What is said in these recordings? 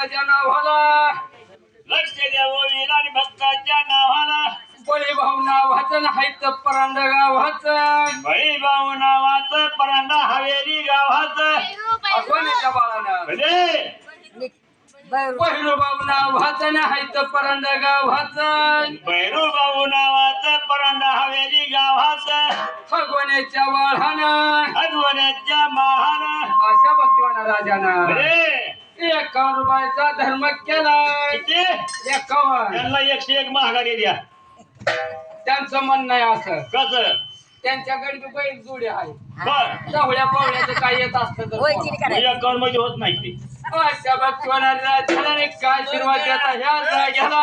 भक्ताच्या नावाला. लक्ष द्यावं वीर आणि भक्ताच्या नावाला. बळी भाऊ नावाचं हायत परांड गावाचं. बळी भाऊ नावाचं परांडा हवेली गावाचं. अगवानीच्या बाळानं? म्हणजे? पहिलो भाऊ नावाचं हायत परांड गावाचं. भैरू भाऊ नावाचं परांडा हवेली गावाचं. भगवानेच्या बाळानं. अद्वनाच्या महान अशा भक्तिवाना राजानं. एकावन्न रुपयाचा धर्म केला किती एकावन्न. त्यांना एकशे एक महागारी द्या. त्यांचं म्हणणं आहे असं. कसं? त्यांच्याकडे बैल जोडी आहे बर. जावळ्या पावळ्याचं काय येत असतं तर होय करायचं. मध्ये होत नाही ते. अशा भक्तिवाना राजाने काय आशीर्वाद देता ह्या जाग्याला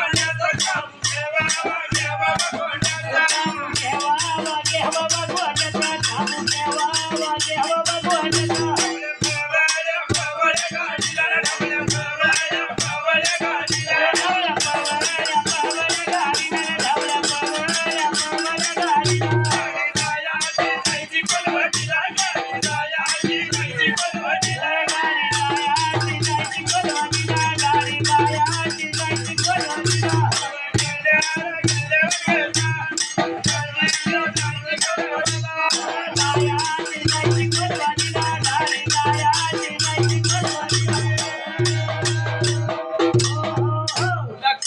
Run out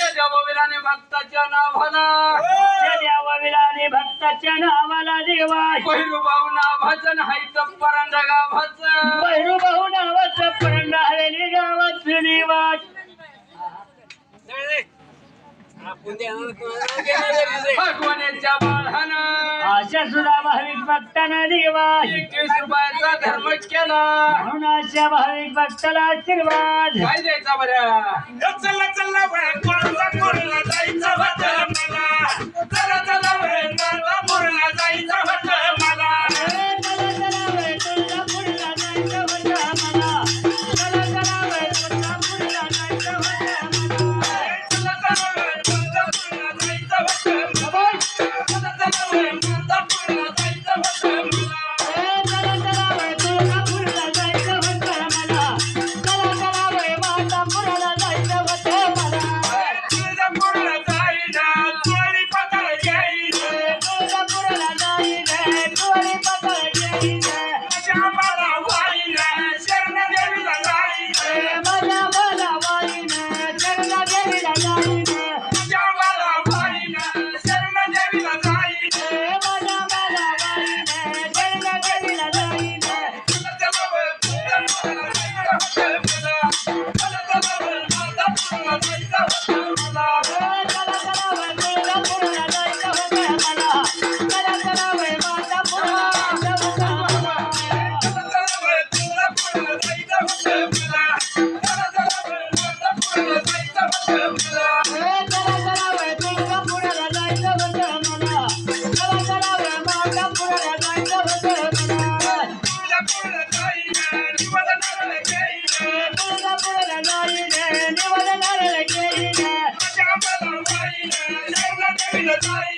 लक्ष द्याविलाने भक्ताच्या नावाला. भक्ताच्या नावाला देवा. पहिलो भाऊ नावाचं हायत परांड गावाचं. भैरू भाऊ नावाचं परण हवेली भगवानेच्या बाळानं अशा सुद्धा भाविक भक्तांना निवास एकवीस रुपयाचा धर्म केला. म्हणून अशा भाविक भक्ताला आशीर्वाद. काय द्यायचा बरं? चला चला कोणला जायचं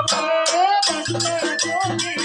I'll be there.